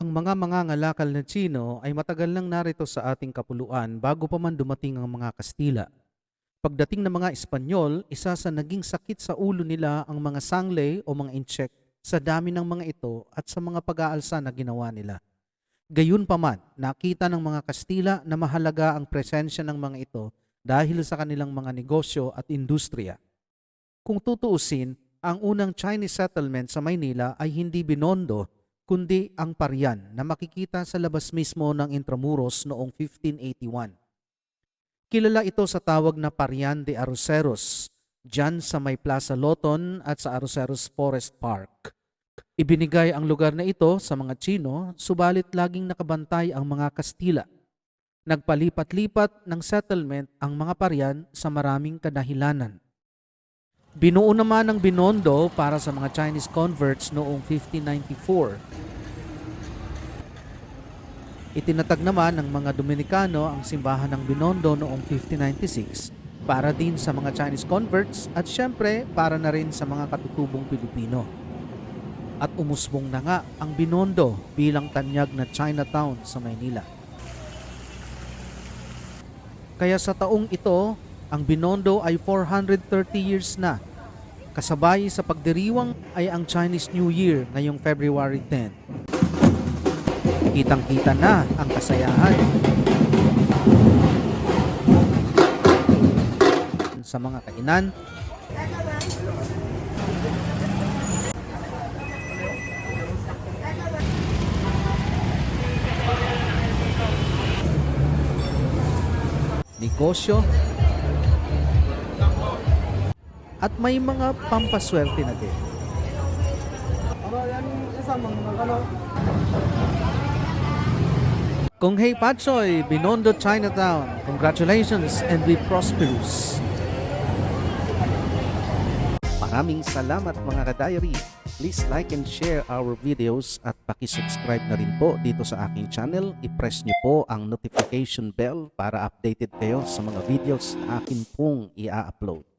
Ang mga mangangalakal na Tsino ay matagal nang narito sa ating kapuluan bago pa man dumating ang mga Kastila. Pagdating ng mga Espanyol, isa sa naging sakit sa ulo nila ang mga sanglay o mga incheck sa dami ng mga ito at sa mga pag-aalsa na ginawa nila. Gayunpaman, nakita ng mga Kastila na mahalaga ang presensya ng mga ito dahil sa kanilang mga negosyo at industriya. Kung tutuusin, ang unang Chinese settlement sa Maynila ay hindi Binondo, kundi ang Parian na makikita sa labas mismo ng Intramuros noong 1581. Kilala ito sa tawag na Parian de Arroceros, dyan sa may Plaza Loton at sa Arroceros Forest Park. Ibinigay ang lugar na ito sa mga Chino, subalit laging nakabantay ang mga Kastila. Nagpalipat-lipat ng settlement ang mga Parian sa maraming kadahilanan. Binuo naman ng Binondo para sa mga Chinese converts noong 1594. Itinatag naman ng mga Dominikano ang simbahan ng Binondo noong 1596 para din sa mga Chinese converts at syempre para na rin sa mga katutubong Pilipino. At umusbong na nga ang Binondo bilang tanyag na Chinatown sa Maynila. Kaya sa taong ito, ang Binondo ay 430 years na. Kasabay sa pagdiriwang ay ang Chinese New Year ngayong February 10. Kitang-kita na ang kasayahan sa mga kainan negosyo at may mga pampaswerte na din. Kung hey Patsoy, Binondo Chinatown, congratulations and be prosperous. Maraming salamat mga ka-diary. Please like and share our videos at pakisubscribe na rin po dito sa aking channel. I-press nyo po ang notification bell para updated kayo sa mga videos na akin pong i-upload.